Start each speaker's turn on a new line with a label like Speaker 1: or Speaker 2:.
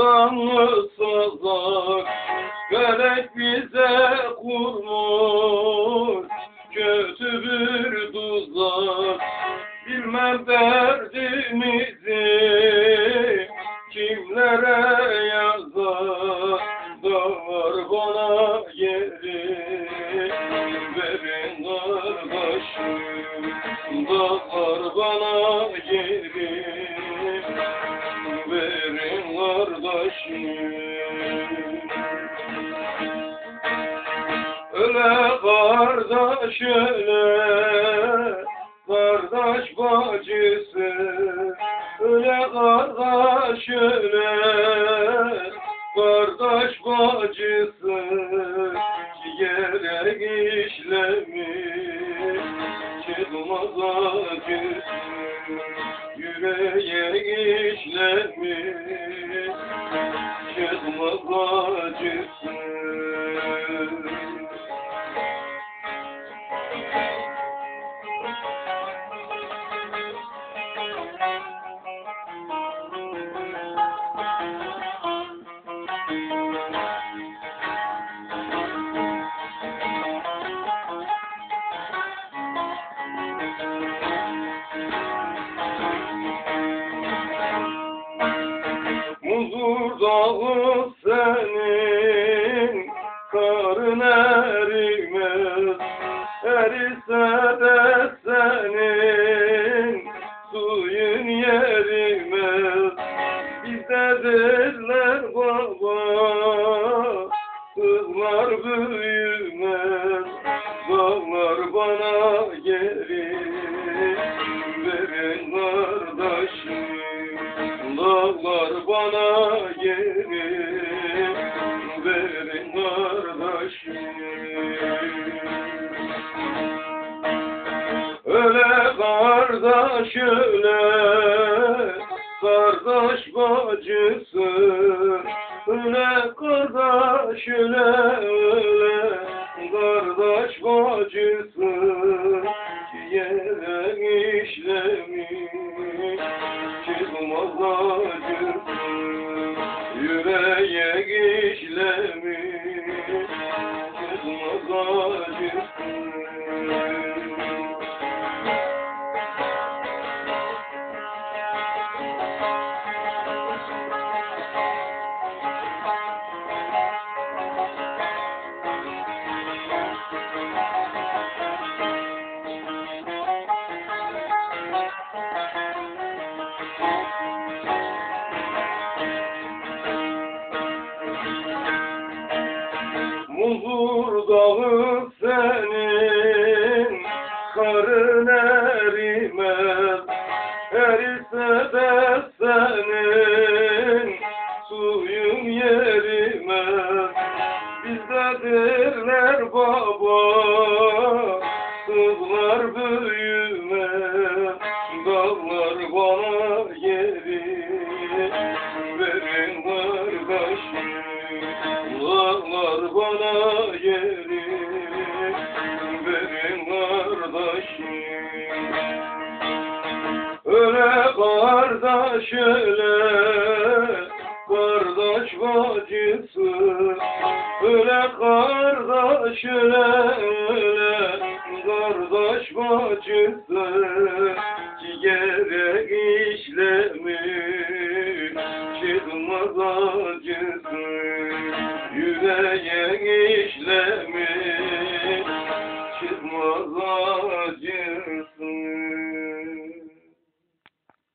Speaker 1: Kazanmışsızlık Gerek bize kurmuş. Kötü bir tuzak Bilmem derdimizi Kimlere yazar? Dağlar bana yeri Verin kardeşim. Dağlar bana yeri. Öle kardeş öle Kardeş bacısı. Öle kardeş öle Kardeş bacısı. Ciğere işlemiş Çıkmaz acısı Muzur dağı senin karın kızlar büyümez Dağlar bana geri verin kardeşim. Dağlar bana geri verin kardeşim. Öyle kardeş öyle Kardeş bacısı Öyle kardeş öyle öyle. Kardeş bacısı Ciğere işlemiş. Çıkmaz acısı Yüreğe işlemiş Muzur dağı verin kardeşim Dağlar bana yeri. Verin kardeşim. Öyle kardeş öyle Kardeş bacısı. Öyle kardeş öyle